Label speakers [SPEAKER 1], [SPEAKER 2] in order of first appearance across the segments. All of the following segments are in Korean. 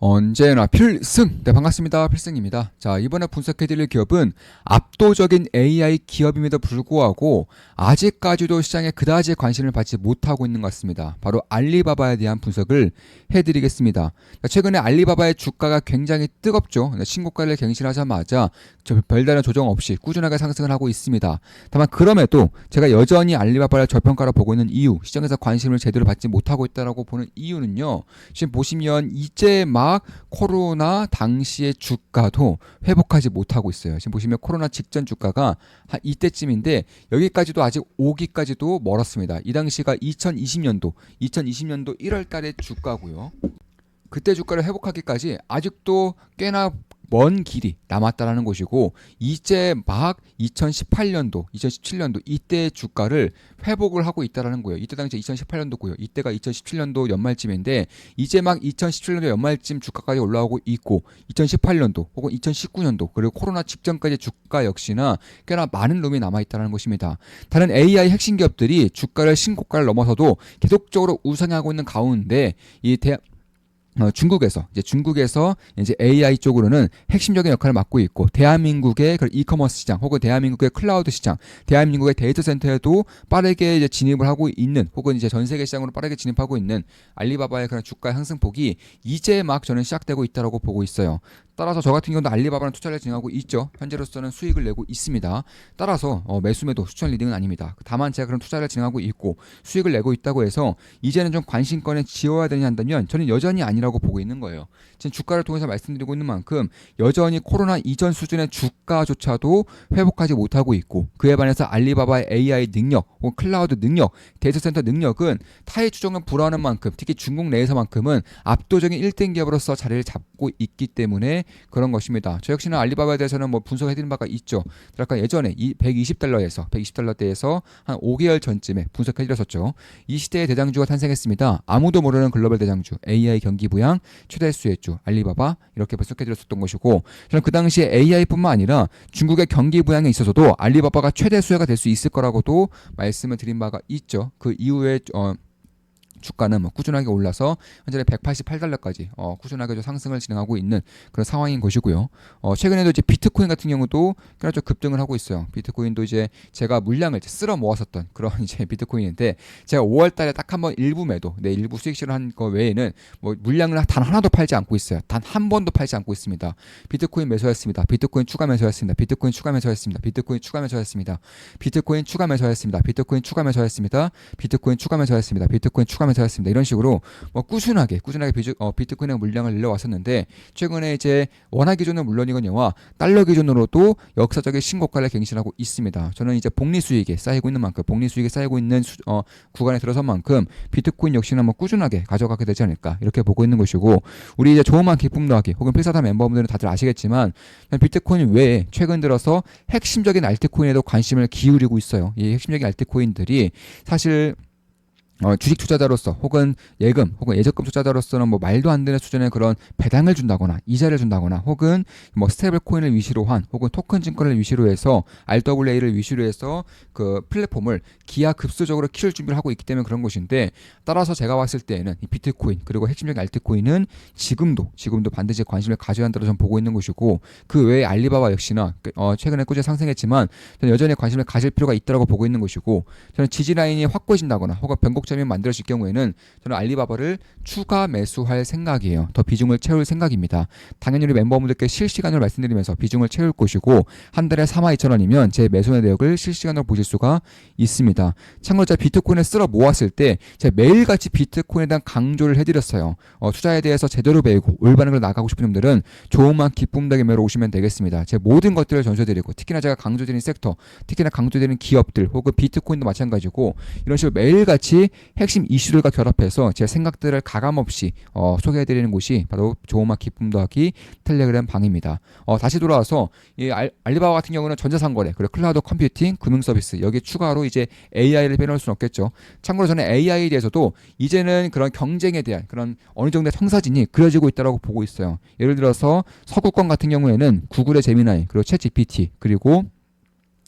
[SPEAKER 1] 언제나 필승! 네, 반갑습니다. 필승입니다. 자, 이번에 분석해드릴 기업은 압도적인 AI 기업임에도 불구하고 아직까지도 시장에 그다지 관심을 받지 못하고 있는 것 같습니다. 바로 알리바바에 대한 분석을 해드리겠습니다. 자, 최근에 알리바바의 주가가 굉장히 뜨겁죠. 네, 신고가를 갱신하자마자 저 별다른 조정 없이 꾸준하게 상승을 하고 있습니다. 다만 그럼에도 제가 여전히 알리바바를 저평가로 보고 있는 이유, 시장에서 관심을 제대로 받지 못하고 있다라고 보는 이유는요. 지금 보시면 이제 막 코로나 당시의 주가도 회복하지 못하고 있어요. 지금 보시면 코로나 직전 주가가 한 이때쯤인데 여기까지도 아직 오기까지도 멀었습니다. 이 당시가 2020년도 2020년도 1월 달의 주가고요. 그때 주가를 회복하기까지 아직도 꽤나 먼 길이 남았다라는 것이고 이제 막 2018년도, 2017년도 이때 주가를 회복을 하고 있다라는 거예요. 이때 당시 2018년도고요. 이때가 2017년도 연말쯤인데 이제 막 2017년도 연말쯤 주가까지 올라오고 있고 2018년도 혹은 2019년도 그리고 코로나 직전까지 주가 역시나 꽤나 많은 룸이 남아 있다는 것입니다. 다른 AI 핵심 기업들이 주가를 신고가를 넘어서도 계속적으로 우상하고 있는 가운데 이 대, 어, 중국에서 이제 중국에서 이제 AI 쪽으로는 핵심적인 역할을 맡고 있고 대한민국의 그 이커머스 시장 혹은 대한민국의 클라우드 시장, 대한민국의 데이터 센터에도 빠르게 이제 진입을 하고 있는 혹은 이제 전 세계 시장으로 빠르게 진입하고 있는 알리바바의 그런 주가 상승폭이 이제 막 저는 시작되고 있다라고 보고 있어요. 따라서 저 같은 경우도 알리바바는 투자를 진행하고 있죠. 현재로서는 수익을 내고 있습니다. 따라서 어, 매수매도 수천 리딩은 아닙니다. 다만 제가 그런 투자를 진행하고 있고 수익을 내고 있다고 해서 이제는 좀 관심권에 지어야 되냐 한다면 저는 여전히 아니라고 보고 있는 거예요. 지금 주가를 통해서 말씀드리고 있는 만큼 여전히 코로나 이전 수준의 주가조차도 회복하지 못하고 있고 그에 반해서 알리바바의 AI 능력 혹은 클라우드 능력, 데이터 센터 능력은 타의 추정은 불허하는 만큼 특히 중국 내에서만큼은 압도적인 1등 기업으로서 자리를 잡고 있기 때문에 그런 것입니다. 저 역시는 알리바바에 대해서는 뭐 분석해드린 바가 있죠. 그러니까 예전에 이 120달러에서 120달러대에서 한 5개월 전쯤에 분석해드렸었죠. 이 시대의 대장주가 탄생했습니다. 아무도 모르는 글로벌 대장주 AI 경기 부양 최대 수혜주 알리바바 이렇게 분석해드렸었던 것이고 저는 그 당시에 AI뿐만 아니라 중국의 경기 부양에 있어서도 알리바바가 최대 수혜가 될 수 있을 거라고도 말씀을 드린 바가 있죠. 그 이후에 어, 주가는 뭐 꾸준하게 올라서 현재 188달러까지 어, 꾸준하게 좀 상승을 진행하고 있는 그런 상황인 것이고요. 어, 최근에도 이제 비트코인 같은 경우도 꽤나 좀 급등을 하고 있어요. 비트코인도 이제 제가 물량을 이제 쓸어 모았었던 그런 이제 비트코인인데 제가 5월달에 딱 한 번 일부 매도, 네 일부 수익 실현한 거 외에는 뭐 물량을 단 하나도 팔지 않고 있어요. 단 한 번도 팔지 않고 있습니다. 비트코인 매수했습니다. 비트코인 추가 매수했습니다. 비트코인 추가 매수했습니다. 비트코인 추가 매수했습니다. 비트코인 추가 매수했습니다. 비트코인 추가 매수했습니다. 비트코인 추가 매수했습니다. 비트코인 추가 매수했습니다. 이런 식으로 뭐 꾸준하게 꾸준하게 비주, 어, 비트코인의 물량을 늘려왔었는데 최근에 이제 원화 기준은 물론이거니와 달러 기준으로도 역사적인 신고가를 갱신하고 있습니다. 저는 이제 복리 수익에 쌓이고 있는 만큼 복리 수익에 쌓이고 있는 수, 어, 구간에 들어선 만큼 비트코인 역시나 뭐 꾸준하게 가져가게 되지 않을까 이렇게 보고 있는 것이고 우리 이제 조그만 기쁨 더하기 혹은 필사다 멤버분들은 다들 아시겠지만 비트코인 외에 최근 들어서 핵심적인 알트코인에도 관심을 기울이고 있어요. 이 핵심적인 알트코인들이 사실 어, 주식 투자자로서 혹은 예금 혹은 예적금 투자자로서는 뭐 말도 안 되는 수준의 그런 배당을 준다거나 이자를 준다거나 혹은 뭐 스테이블 코인을 위시로 한 혹은 토큰 증권을 위시로 해서 RWA를 위시로 해서 그 플랫폼을 기하급수적으로 키울 준비를 하고 있기 때문에 그런 것인데 따라서 제가 봤을 때에는 이 비트코인 그리고 핵심적인 알트코인은 지금도 지금도 반드시 관심을 가져야 한다고 저는 보고 있는 것이고 그 외에 알리바바 역시나 어, 최근에 꾸준히 상승했지만 저는 여전히 관심을 가질 필요가 있다고 보고 있는 것이고 저는 지지 라인이 확고해진다거나 혹은 변곡 점이 만들어질 경우에는 저는 알리바바를 추가 매수할 생각이에요. 더 비중을 채울 생각입니다. 당연히 우리 멤버분들께 실시간으로 말씀드리면서 비중을 채울 것이고 한 달에 4만 2천 원이면 제 매수 내역을 실시간으로 보실 수가 있습니다. 참고로 제가 비트코인을 쓸어 모았을 때 제가 매일같이 비트코인에 대한 강조를 해드렸어요. 어, 투자에 대해서 제대로 배우고 올바른 걸 나가고 싶은 분들은 조금만 기쁨되게 매러 오시면 되겠습니다. 제 모든 것들을 전수해드리고 특히나 제가 강조드리는 섹터, 특히나 강조드리는 기업들 혹은 비트코인도 마찬가지고 이런 식으로 매일같이 핵심 이슈들과 결합해서 제 생각들을 가감없이 어, 소개해드리는 곳이 바로 조음악 기쁨 더하기 텔레그램 방입니다. 어, 다시 돌아와서 이 알, 알리바바 같은 경우는 전자상거래 그리고 클라우드 컴퓨팅 금융 서비스 여기 추가로 이제 AI를 빼놓을 수는 없겠죠. 참고로 저는 AI에 대해서도 이제는 그런 경쟁에 대한 그런 어느 정도의 청사진이 그려지고 있다고 보고 있어요. 예를 들어서 서구권 같은 경우에는 구글의 제미나이 그리고 챗 GPT 그리고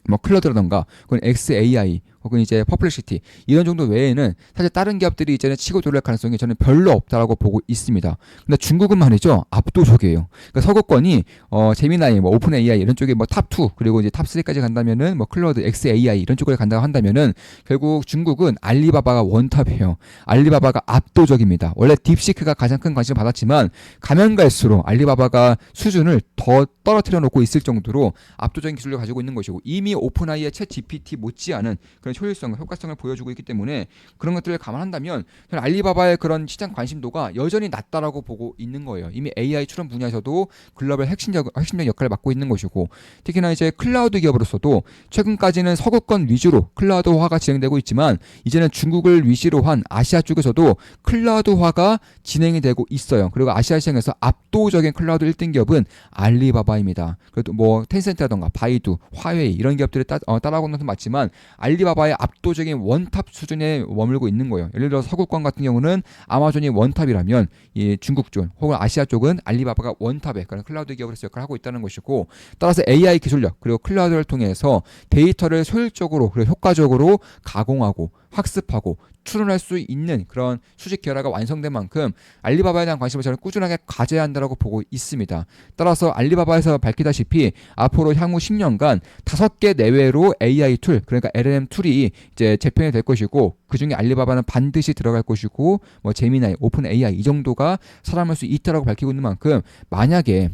[SPEAKER 1] 뭐 클러드라던가 그건 XAI 혹은 이제 퍼플렉시티 이런 정도 외에는 사실 다른 기업들이 이제는 치고 들어올 가능성이 저는 별로 없다라고 보고 있습니다. 근데 중국은 말이죠 압도적이에요. 그러니까 서구권이 어 제미나이, 뭐 오픈 AI 이런 쪽에 뭐탑 2 그리고 이제 탑 3까지 간다면은 뭐 클로드, XAI 이런 쪽으로 간다고 한다면은 결국 중국은 알리바바가 원탑이에요. 알리바바가 압도적입니다. 원래 딥시크가 가장 큰 관심을 받았지만 가면 갈수록 알리바바가 수준을 더 떨어뜨려 놓고 있을 정도로 압도적인 기술을 가지고 있는 것이고 이미 오픈AI의 챗 GPT 못지않은 그런 효율성과 효과성을 보여주고 있기 때문에 그런 것들을 감안한다면 알리바바의 그런 시장 관심도가 여전히 낮다라고 보고 있는 거예요. 이미 AI 출원 분야에서도 글로벌 핵심적 핵심적 역할을 맡고 있는 것이고 특히나 이제 클라우드 기업으로서도 최근까지는 서구권 위주로 클라우드화가 진행되고 있지만 이제는 중국을 위시로 한 아시아 쪽에서도 클라우드화가 진행이 되고 있어요. 그리고 아시아 시장에서 압도적인 클라우드 1등 기업은 알리바바입니다. 그래도 뭐 텐센트라던가 바이두, 화웨이 이런 기업들을 따, 어, 따라오는 것은 맞지만 알리바바 의 압도적인 원탑 수준에 머물고 있는 거예요. 예를 들어 서구권 같은 경우는 아마존이 원탑이라면 이 중국 쪽 혹은 아시아 쪽은 알리바바가 원탑의 그런 클라우드 기업으로서 역할을 하고 있다는 것이고 따라서 AI 기술력 그리고 클라우드를 통해서 데이터를 효율적으로 그리고 효과적으로 가공하고 학습하고 추론할 수 있는 그런 수직 결화가 완성된 만큼 알리바바에 대한 관심을 저는 꾸준하게 가져야 한다고 보고 있습니다. 따라서 알리바바에서 밝히다시피 앞으로 향후 10년간 다섯 개 내외로 AI 툴 그러니까 LLM 툴이 이제 재편이 될 것이고 그 중에 알리바바는 반드시 들어갈 것이고 뭐 제미나이, 오픈 AI 이 정도가 살아남을 수 있다라고 밝히고 있는 만큼 만약에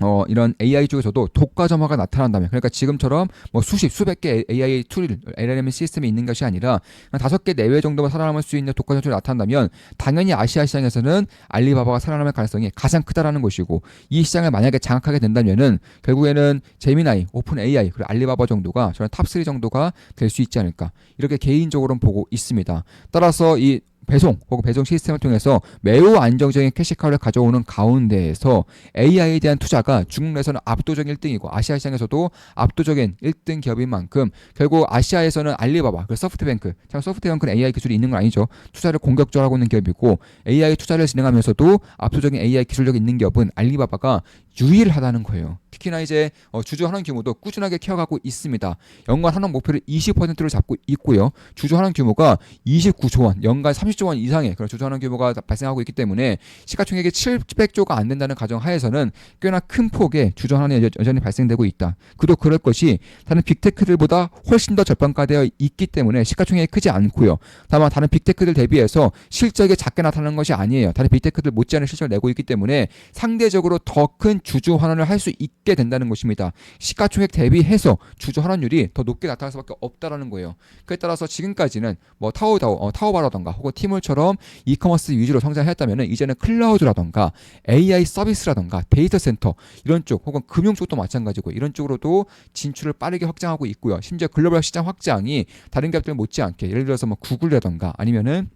[SPEAKER 1] 어, 이런 AI 쪽에서도 독과 점화가 나타난다면, 그러니까 지금처럼 뭐 수십, 수백 개 AI 툴, LLM 시스템이 있는 것이 아니라 한 다섯 개 내외 정도만 살아남을 수 있는 독과점 툴이 나타난다면, 당연히 아시아 시장에서는 알리바바가 살아남을 가능성이 가장 크다라는 것이고, 이 시장을 만약에 장악하게 된다면은, 결국에는 제미나이, 오픈 AI, 그리고 알리바바 정도가 저는 탑3 정도가 될 수 있지 않을까. 이렇게 개인적으로는 보고 있습니다. 따라서 이 배송 혹은 배송 시스템을 통해서 매우 안정적인 캐시카우를 가져오는 가운데에서 AI에 대한 투자가 중국 내에서는 압도적인 1등이고 아시아 시장에서도 압도적인 1등 기업인 만큼 결국 아시아에서는 알리바바, 그 소프트뱅크, 참 소프트뱅크는 AI 기술이 있는 건 아니죠. 투자를 공격적으로 하고 있는 기업이고 AI 투자를 진행하면서도 압도적인 AI 기술력이 있는 기업은 알리바바가 유일하다는 거예요. 특히나 이제 어, 주주 환원 규모도 꾸준하게 키워가고 있습니다. 연간 환원 목표를 20%로 잡고 있고요. 주주 환원 규모가 29조 원, 연간 30조 원 이상의 그런 주주 환원 규모가 발생하고 있기 때문에 시가총액이 700조가 안 된다는 가정 하에서는 꽤나 큰 폭의 주주 환원이 여전히 발생되고 있다. 그도 그럴 것이 다른 빅테크들보다 훨씬 더 절반가되어 있기 때문에 시가총액이 크지 않고요. 다만 다른 빅테크들 대비해서 실적이 작게 나타나는 것이 아니에요. 다른 빅테크들 못지않은 실적을 내고 있기 때문에 상대적으로 더 큰 주주 환원을 할 수 있게 된다는 것입니다. 시가총액 대비해서 주주 환원율이 더 높게 나타날 수밖에 없다라는 거예요. 그에 따라서 지금까지는 뭐 타오다오, 어, 타오바라던가 혹은 티몰처럼 이커머스 위주로 성장했다면은 이제는 클라우드라던가 AI 서비스라던가 데이터 센터 이런 쪽 혹은 금융 쪽도 마찬가지고 이런 쪽으로도 진출을 빠르게 확장하고 있고요. 심지어 글로벌 시장 확장이 다른 기업들 못지않게 예를 들어서 뭐 구글이라던가 아니면은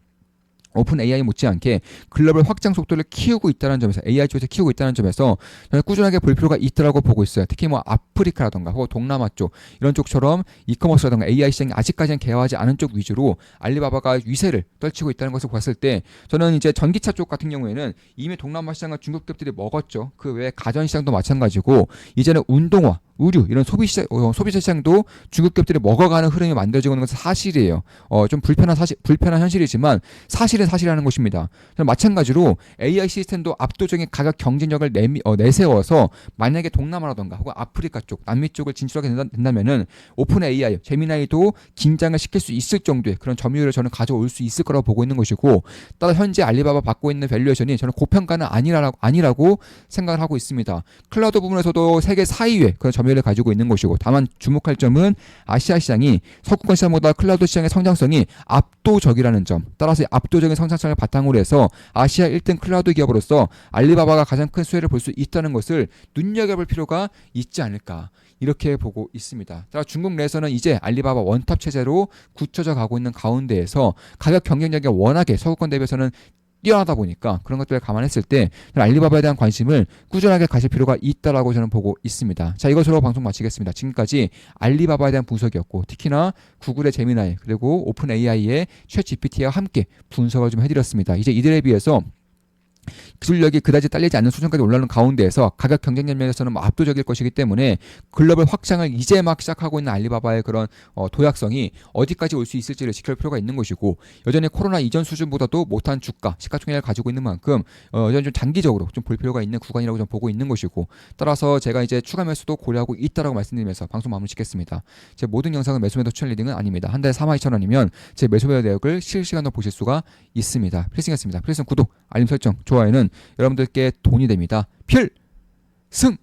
[SPEAKER 1] 오픈 AI 못지않게 글로벌 확장 속도를 키우고 있다는 점에서 AI 쪽에서 키우고 있다는 점에서 저는 꾸준하게 볼 필요가 있더라고 보고 있어요. 특히 뭐 아프리카라던가 혹은 동남아 쪽 이런 쪽처럼 이커머스라던가 AI 시장이 아직까지는 개화하지 않은 쪽 위주로 알리바바가 위세를 떨치고 있다는 것을 봤을 때 저는 이제 전기차 쪽 같은 경우에는 이미 동남아 시장을 중국 기업들이 먹었죠. 그 외에 가전 시장도 마찬가지고 이제는 운동화 의류 이런 소비 시장 어, 소비자 시장도 중국 기업들이 먹어가는 흐름이 만들어지고 있는 것은 사실이에요. 어, 좀 불편한 사실 불편한 현실이지만 사실은 사실이라는 것입니다. 마찬가지로 AI 시스템도 압도적인 가격 경쟁력을 내미, 어, 내세워서 만약에 동남아라던가 혹은 아프리카 쪽, 남미 쪽을 진출하게 된다, 된다면은 오픈 AI, 제미나이도 긴장을 시킬 수 있을 정도의 그런 점유율을 저는 가져올 수 있을 거라고 보고 있는 것이고 따라 현재 알리바바 받고 있는 밸류에이션이 저는 고평가는 아니라고 아니라고 생각을 하고 있습니다. 클라우드 부분에서도 세계 4위의 그런 점유 율을 가지고 있는 것이고 다만 주목할 점은 아시아 시장이 서구권 시장보다 클라우드 시장의 성장성이 압도적이라는 점. 따라서 압도적인 성장성을 바탕으로 해서 아시아 1등 클라우드 기업으로서 알리바바가 가장 큰 수혜를 볼 수 있다는 것을 눈여겨볼 필요가 있지 않을까. 이렇게 보고 있습니다. 따라 중국 내에서는 이제 알리바바 원탑 체제로 굳혀져 가고 있는 가운데에서 가격 경쟁력이 워낙에 서구권 대비해서는 뛰어나다 보니까 그런 것들을 감안했을 때 알리바바에 대한 관심을 꾸준하게 가질 필요가 있다라고 저는 보고 있습니다. 자 이것으로 방송 마치겠습니다. 지금까지 알리바바에 대한 분석이었고 특히나 구글의 제미나이 그리고 오픈 AI의 챗 GPT와 함께 분석을 좀 해드렸습니다. 이제 이들에 비해서 기술력이 그다지 딸리지 않는 수준까지 올라오는 가운데에서 가격 경쟁력 면에서는 뭐 압도적일 것이기 때문에 글로벌 확장을 이제 막 시작하고 있는 알리바바의 그런 어, 도약성이 어디까지 올 수 있을지를 지킬 필요가 있는 것이고 여전히 코로나 이전 수준보다도 못한 주가 시가총액을 가지고 있는 만큼 어, 여전히 좀 단기적으로 좀 볼 필요가 있는 구간이라고 좀 보고 있는 것이고 따라서 제가 이제 추가 매수도 고려하고 있다라고 말씀드리면서 방송 마무리 짓겠습니다. 제 모든 영상은 매수 매도 추천 리딩은 아닙니다. 한 달에 4만 2천 원이면 제 매수 매도 내역을 실시간으로 보실 수가 있습니다. 필승이었습니다. 필승 구독, 알림 설정, 좋아요는 여러분들께 돈이 됩니다. 필승!